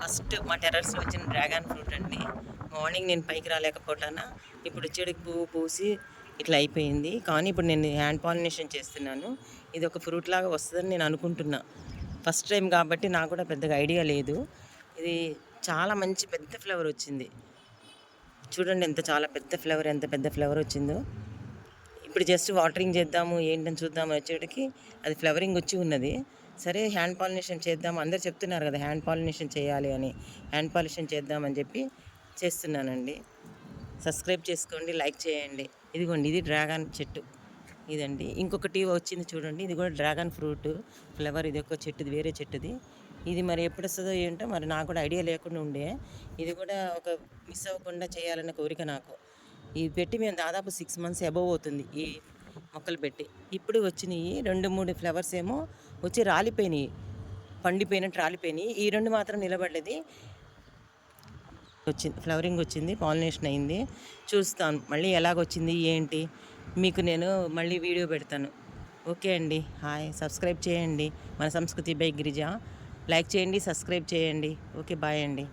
First మా టెర్రస్లో వచ్చిన dragon fruit అండి. మార్నింగ్ నేను పైకి రాలేకపోతానా ఇప్పుడు చెడుకు పువ్వు పూసి ఇట్లా అయిపోయింది. కానీ ఇప్పుడు నేను హ్యాండ్ పాలినేషన్ చేస్తున్నాను. ఇది ఒక ఫ్రూట్ లాగా వస్తుందని నేను అనుకుంటున్నా. ఫస్ట్ టైం కాబట్టి నాకు కూడా పెద్దగా ఐడియా లేదు. ఇది చాలా మంచి పెద్ద ఫ్లవర్ వచ్చింది. చూడండి ఎంత చాలా పెద్ద ఫ్లవర్ ఎంత పెద్ద ఫ్లవర్ వచ్చిందో. ఇప్పుడు జస్ట్ వాటరింగ్ చేద్దాము ఏంటని చూద్దాము వచ్చేటికి అది ఫ్లవరింగ్ వచ్చి ఉన్నది. సరే హ్యాండ్ పాలినేషన్ చేద్దాం. అందరు చెప్తున్నారు కదా హ్యాండ్ పాలినేషన్ చేయాలి అని. హ్యాండ్ పాలినేషన్ చేద్దామని చెప్పి చేస్తున్నానండి. సబ్స్క్రైబ్ చేసుకోండి లైక్ చేయండి. ఇదిగోండి ఇది డ్రాగన్ చెట్టు. ఇదండి. ఇంకొకటి వచ్చింది చూడండి. ఇది కూడా డ్రాగన్ ఫ్రూట్ ఫ్లవర్ ఇది ఒక చెట్టుది వేరే చెట్టుది. ఇది మరి ఎప్పుడు వస్తుందో ఏంటో మరి నాకు కూడా ఐడియా లేకుండా ఉండే. ఇది కూడా ఒక మిస్ అవ్వకుండా చేయాలన్న కోరిక నాకు. ఇది పెట్టి మేము దాదాపు సిక్స్ మంత్స్ అబవ్ అవుతుంది. ఈ మొక్కలు పెట్టి. ఇప్పుడు వచ్చినాయి రెండు మూడు ఫ్లవర్స్ ఏమో వచ్చి రాలిపోయినాయి. పండిపోయినట్టు రాలిపోయినాయి. ఈ రెండు మాత్రం నిలబడ్డది వచ్చింది ఫ్లవరింగ్ వచ్చింది పాలినేషన్ అయింది. చూస్తాను మళ్ళీ ఎలాగొచ్చింది ఏంటి? మీకు నేను మళ్ళీ వీడియో పెడతాను. ఓకే అండి. హాయ్. సబ్స్క్రైబ్ చేయండి. మన సంస్కృతి బై గిరిజ. లైక్ చేయండి సబ్స్క్రైబ్ చేయండి. ఓకే బాయ్ అండి.